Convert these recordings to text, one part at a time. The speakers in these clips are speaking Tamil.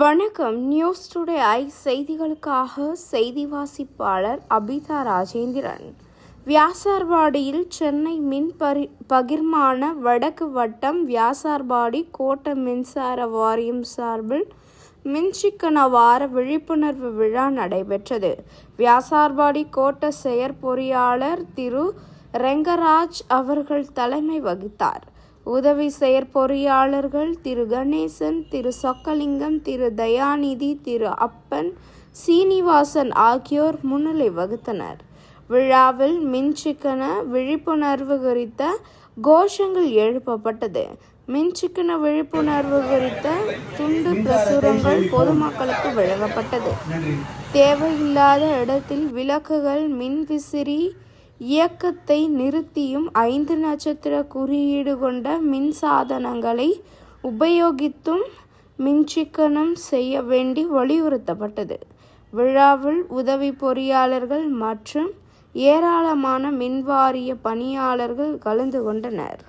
வணக்கம். நியூஸ் டுடே ஐ செய்திகளுக்காக செய்தி வாசிப்பாளர் அபிதா ராஜேந்திரன். வியாசார்பாடியில் சென்னை மின் பரி பகிர்மான வடக்கு வட்டம் வியாசார்பாடி கோட்ட மின்சார வாரியம் சார்பில் மின்சிக்கன வார விழிப்புணர்வு விழா நடைபெற்றது. வியாசார்பாடி கோட்ட செயற்பொறியாளர் திரு ரெங்கராஜ் அவர்கள் தலைமை வகித்தார். உதவி செயற்பொறியாளர்கள் திரு கணேசன் திரு சொக்கலிங்கம் திரு தயாநிதி திரு அப்பன் சீனிவாசன் ஆகியோர் முன்னிலை வகுத்தனர். விழாவில் மின்சிக்கன விழிப்புணர்வு குறித்த கோஷங்கள் எழுப்பப்பட்டது. மின்சிக்கன விழிப்புணர்வு குறித்த துண்டு பிரசுரங்கள் பொதுமக்களுக்கு வழங்கப்பட்டது. தேவையில்லாத இடத்தில் விளக்குகள் மின்விசிறி இயக்கத்தை நிறுத்தியும் ஐந்து நட்சத்திர குறியீடு கொண்ட மின் சாதனங்களை உபயோகித்தும் மின்சிக்கனம் செய்ய வேண்டி வலியுறுத்தப்பட்டது. விழாவில் உதவி பொறியாளர்கள் மற்றும் ஏராளமான மின்வாரிய பணியாளர்கள் கலந்து கொண்டனர்.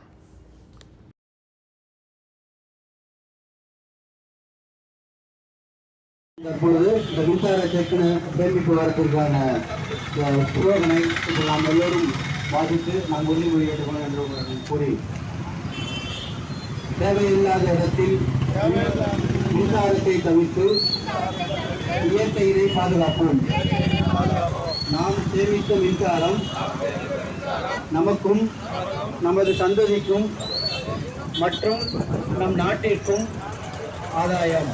தற்பொழுது இந்த மின்சார செக்கின சேமிப்பு வரத்திற்கான புரோகனை இப்போ நாம் எல்லோரும் வாசித்து நாம் உறுதிமொழி ஏற்றுக்கணும் என்று உங்களுக்கு கூறி தேவையில்லாத இடத்தில் மின்சாரத்தை தவிர்த்து இயற்கையினை பாதுகாப்போம். நாம் சேமித்த மின்சாரம் நமக்கும் நமது சந்ததிக்கும் மற்றும் நம் நாட்டிற்கும் ஆதாயம்.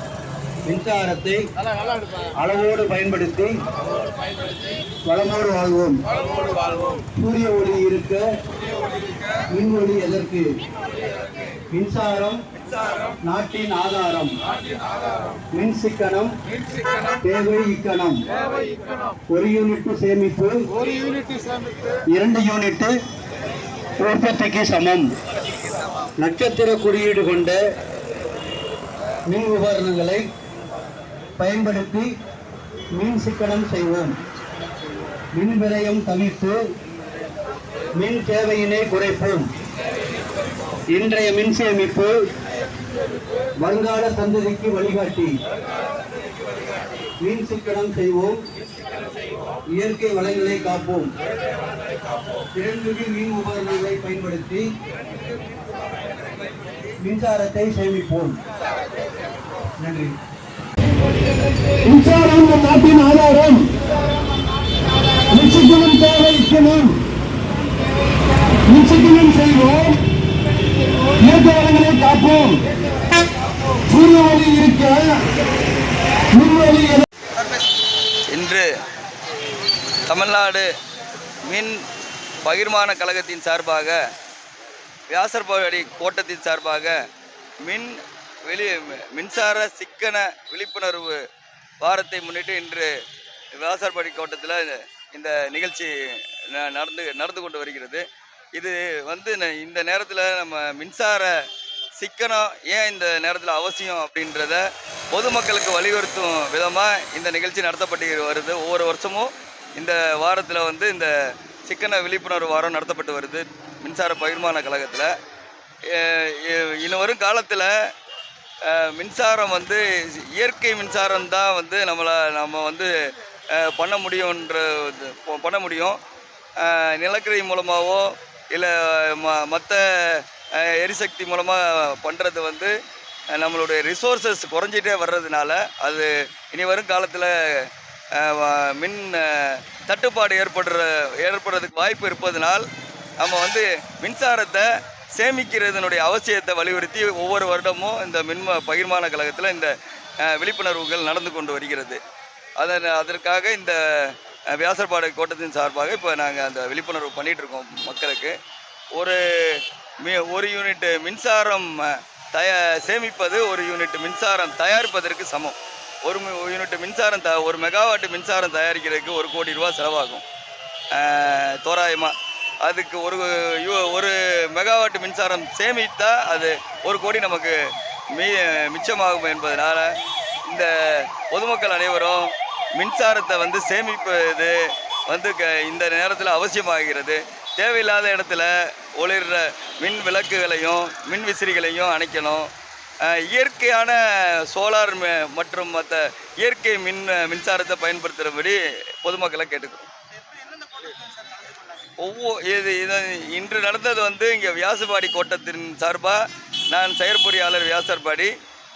மின்சாரத்தை அளவோடு பயன்படுத்தி வளமோடு வாழ்வோம். சூரிய ஒளி இருக்க மின் ஒளி எதற்கு? மின்சாரம் நாட்டின் ஆதாரம். மின் சிக்கனம் தேவை இக்கணம். ஒரு யூனிட் சேமிப்பு இரண்டு யூனிட் உற்பத்திக்கு சமம். நட்சத்திர குறியீடு கொண்ட மின் உபகரணங்களை பயன்படுத்தி மின் சிக்கனம் செய்வோம். மின் விரயம் தவிர்த்து மின் தேவையினை குறைப்போம். இன்றைய மின் சேமிப்பு வருங்கால சந்ததிக்கு வழிகாட்டி. மின் சிக்கனம் செய்வோம். இயற்கை வளங்களை காப்போம். திறன்மிகு மின் உபகரணங்களை பயன்படுத்தி மின்சாரத்தை சேமிப்போம். நன்றி. மின்சாரம் நம் நாட்டின் ஆதாரம். மின்சிக்கனம் தேவை இக்கணும் மின்சிக்கனம் செய்வோம். இயற்கை வளங்களை காப்போம். சூரிய ஒளி இருக்க மின் இன்று தமிழ்நாடு மின் பகிர்மான கழகத்தின் சார்பாக வியாசர்பாடி கோட்டத்தின் சார்பாக மின் வெளி மின்சார சிக்கன விழிப்புணர்வு வாரத்தை முன்னிட்டு இன்று வியாசர்பாடி கோட்டத்தில் இந்த நிகழ்ச்சி ந- நடந்து நடந்து கொண்டு வருகிறது. இது வந்து ந- இந்த நேரத்தில் நம்ம மின்சார சிக்கனம் ஏன் இந்த நேரத்தில் அவசியம் அப்படின்றத பொதுமக்களுக்கு வலியுறுத்தும் விதமாக இந்த நிகழ்ச்சி நடத்தப்பட்டு வருது. ஒவ்வொரு வருஷமும் இந்த வாரத்தில் வந்து இந்த சிக்கன விழிப்புணர்வு வாரம் நடத்தப்பட்டு வருது மின்சார பகிர்மான கழகத்தில். இனி வரும் காலத்தில் மின்சாரம் வந்து இயற்கை மின்சாரம் தான் வந்து நம்மளை நம்ம வந்து பண்ண முடியுன்ற பண்ண முடியும். நிலக்கரி மூலமாகவோ இல்லை ம மற்ற எரிசக்தி மூலமாக பண்ணுறது வந்து நம்மளுடைய ரிசோர்ஸஸ் குறைஞ்சிட்டே வர்றதுனால அது இனி வரும் காலத்தில் மின் தட்டுப்பாடு ஏற்படுற ஏற்படுறதுக்கு வாய்ப்பு இருப்பதனால் நம்ம வந்து மின்சாரத்தை சேமிக்கிறதுனுடைய அவசியத்தை வலியுறுத்தி ஒவ்வொரு வருடமும் இந்த மின் பகிர்மான கழகத்தில் இந்த விழிப்புணர்வுகள் நடந்து கொண்டு வருகிறது. அதன் அதற்காக இந்த வியாசர்பாடு கோட்டத்தின் சார்பாக இப்போ நாங்கள் அந்த விழிப்புணர்வு பண்ணிகிட்ருக்கோம் இருக்கோம் மக்களுக்கு. ஒரு மி ஒரு யூனிட் மின்சாரம் தய சேமிப்பது ஒரு யூனிட் மின்சாரம் தயாரிப்பதற்கு சமம். ஒரு மி- யூனிட் மின்சாரம் த ஒரு மெகாவாட்டு மின்சாரம் தயாரிக்கிறதுக்கு ஒரு கோடி ரூபா செலவாகும். தோராயமாக அதுக்கு ஒரு யூ- ஒரு மெகாவாட் மின்சாரம் சேமித்தால் அது ஒரு கோடி நமக்கு மீ மிச்சமாகும் என்பதனால் இந்த பொதுமக்கள் அனைவரும் மின்சாரத்தை வந்து சேமிப்பது வந்து க இந்த நேரத்தில் அவசியமாகிறது. தேவையில்லாத இடத்துல ஒளிர்ற மின் விளக்குகளையும் மின் விசிறிகளையும் அணைக்கணும். இயற்கையான சோலார் மற்றும் மற்ற இயற்கை மின் மின்சாரத்தை பயன்படுத்துகிறபடி பொதுமக்களை கேட்டுக்கிறோம். ஒவ்வொரு இது இது இன்று நடந்தது வந்து இங்கே வியாசபாடி கோட்டத்தின் சார்பாக நான் செயற்பொறியாளர் வியாசர்பாடி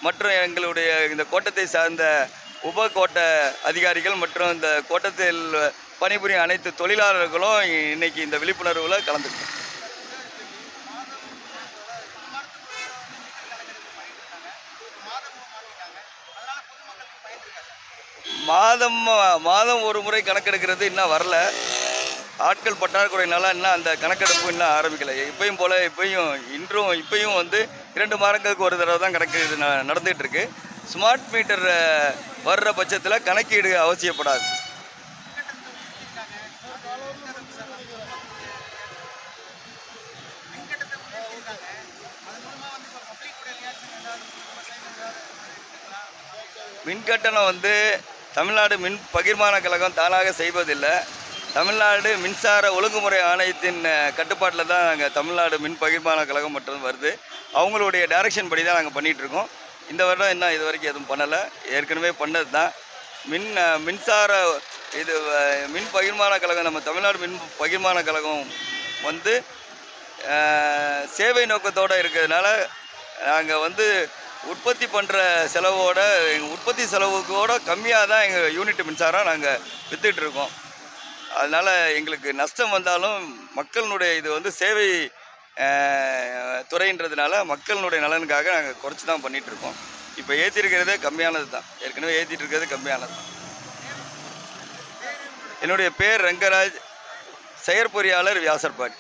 மற்றும் எங்களுடைய இந்த கோட்டத்தை சார்ந்த உப கோட்ட அதிகாரிகள் மற்றும் இந்த கோட்டத்தில் பணிபுரியும் அனைத்து தொழிலாளர்களும் இன்னைக்கு இந்த விழிப்புணர்வில் கலந்துக்கிட்டோம். மாதம் மாதம் ஒரு முறை கணக்கெடுக்கிறது இன்னும் வரல. ஆட்கள் பற்றாக்குறையினால இன்னும் அந்த கணக்கெடுப்பு இன்னும் ஆரம்பிக்கலை. இப்பயும் போல இப்பயும் இன்றும் இப்பயும் வந்து இரண்டு மாதங்களுக்கு ஒரு தடவை தான் கணக்கு இது ந- நடந்துட்டு இருக்கு ஸ்மார்ட் மீட்டர் வர்ற பட்சத்தில் கணக்கீடு அவசியப்படாது. மின் கட்டணம் வந்து தமிழ்நாடு மின் பகிர்மான கழகம் தானாக செய்வதில்லை. தமிழ்நாடு மின்சார ஒழுங்குமுறை ஆணையத்தின் கட்டுப்பாட்டில் தான் நாங்கள் தமிழ்நாடு மின் பகிர்மான கழகம் மற்றும் வருது. அவங்களுடைய டைரக்ஷன் படி தான் நாங்கள் பண்ணிகிட்ருக்கோம் இந்த வருடம் இன்னும் இது வரைக்கும் எதுவும் பண்ணலை. ஏற்கனவே பண்ணது தான். மின் மின்சார இது மின் பகிர்மான கழகம் நம்ம தமிழ்நாடு மின் பகிர்மான கழகம் வந்து சேவை நோக்கத்தோடு இருக்கிறதுனால நாங்கள் வந்து உற்பத்தி பண்ணுற செலவோட எங்கள் உற்பத்தி செலவுக்கோட கம்மியாக தான் எங்கள் யூனிட் மின்சாரம் நாங்கள் விற்றுட்ருக்கோம் இருக்கோம். அதனால் எங்களுக்கு நஷ்டம் வந்தாலும் மக்களினுடைய இது வந்து சேவை துறைன்றதுனால மக்களினுடைய நலனுக்காக நாங்கள் குறைச்சி தான் பண்ணிகிட்ருக்கோம் இப்போ ஏற்றிருக்கிறதே கம்மியானது தான். ஏற்கனவே ஏற்றிட்டு இருக்கிறது கம்மியானது தான். என்னுடைய பேர் ரங்கராஜ் செயற்பொறியாளர் வியாசர்பாடி.